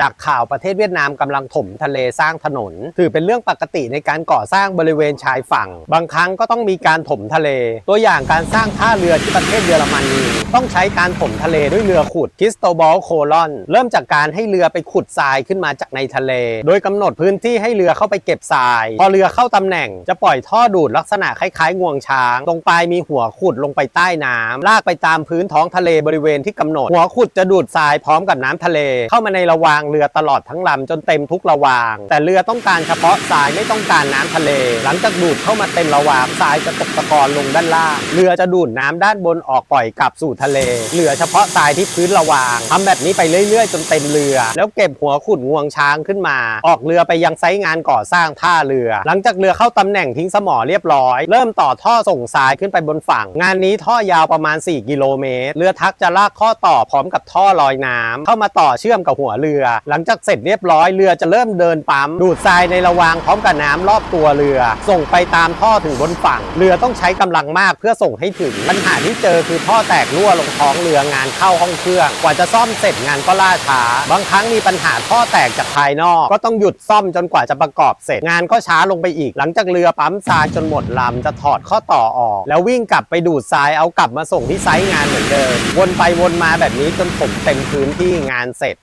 จากข่าวประเทศเวียดนามกำลังถมทะเลสร้างถนน ถือเป็นเรื่องปกติในการก่อสร้างบริเวณชายฝั่ง บางครั้งก็ต้องมีการถมทะเล ตัวอย่างการสร้างท่าเรือที่ประเทศเยอรมนีต้องใช้การถมทะเลด้วยเรือขุดคริสโตบอลโคลอน เริ่มจากการให้เรือไปขุดทรายขึ้นมาจากในทะเล โดยกำหนดพื้นที่ให้เรือเข้าไปเก็บทราย พอเรือเข้าตำแหน่งจะปล่อยท่อดูดลักษณะคล้ายๆงวงช้าง ตรงปลายมีหัวขุดลงไปใต้น้ำลากไปตามพื้นท้องทะเลบริเวณที่กำหนด หัวขุดจะดูดทรายพร้อมกับน้ำทะเล เข้ามาในระวางเรือตลอดทั้งลำจนเต็มทุกระวาง แต่เรือต้องการเฉพาะทรายไม่ต้องการน้ำทะเล หลังจากดูดเข้ามาเต็มระวางทรายจะตกตะกอนลงด้านล่างเรือจะดูดน้ำด้านบนออกปล่อยกลับสู่ทะเล เหลือเฉพาะทรายที่พื้นระวางทำแบบนี้ไปเรื่อยๆ จนเต็มเรือ แล้วเก็บหัวขุดงวงช้างขึ้นมา ออกเรือไปยังไซต์งานก่อสร้างท่าเรือ หลังจากเรือเข้าตำแหน่งทิ้งสมอเรียบร้อย เริ่มต่อท่อส่งทรายขึ้นไปบนฝั่ง งานนี้ท่อยาวประมาณ 4 กิโลเมตร เรือทักจะลากข้อต่อพร้อมกับท่อลอยน้ำเข้ามาต่อเชื่อมกับหัวเรือหลังจากเสร็จเรียบร้อยเรือจะเริ่มเดินปั๊ม ดูดทรายในระวางพร้อมกับน้ำรอบตัวเรือ ส่งไปตามท่อถึงบนฝั่ง เรือต้องใช้กำลังมากเพื่อส่งให้ถึง ปัญหาที่เจอคือท่อแตกรั่วลงท้องเรืองานเข้าห้องเครื่องกว่าจะซ่อมเสร็จงานก็ล่าช้า บางครั้งมีปัญหาท่อแตกจากภายนอก ก็ต้องหยุดซ่อมจนกว่าจะประกอบเสร็จ งานก็ช้าลงไปอีก หลังจากเรือปั๊มทรายจนหมดลำจะถอดข้อต่อออก แล้ววิ่งกลับไปดูดทรายเอากลับมาส่งที่ไซต์งานเหมือนเดิมวนไปวนมาแบบนี้จนผมเต็มพื้นที่งานเสร็จ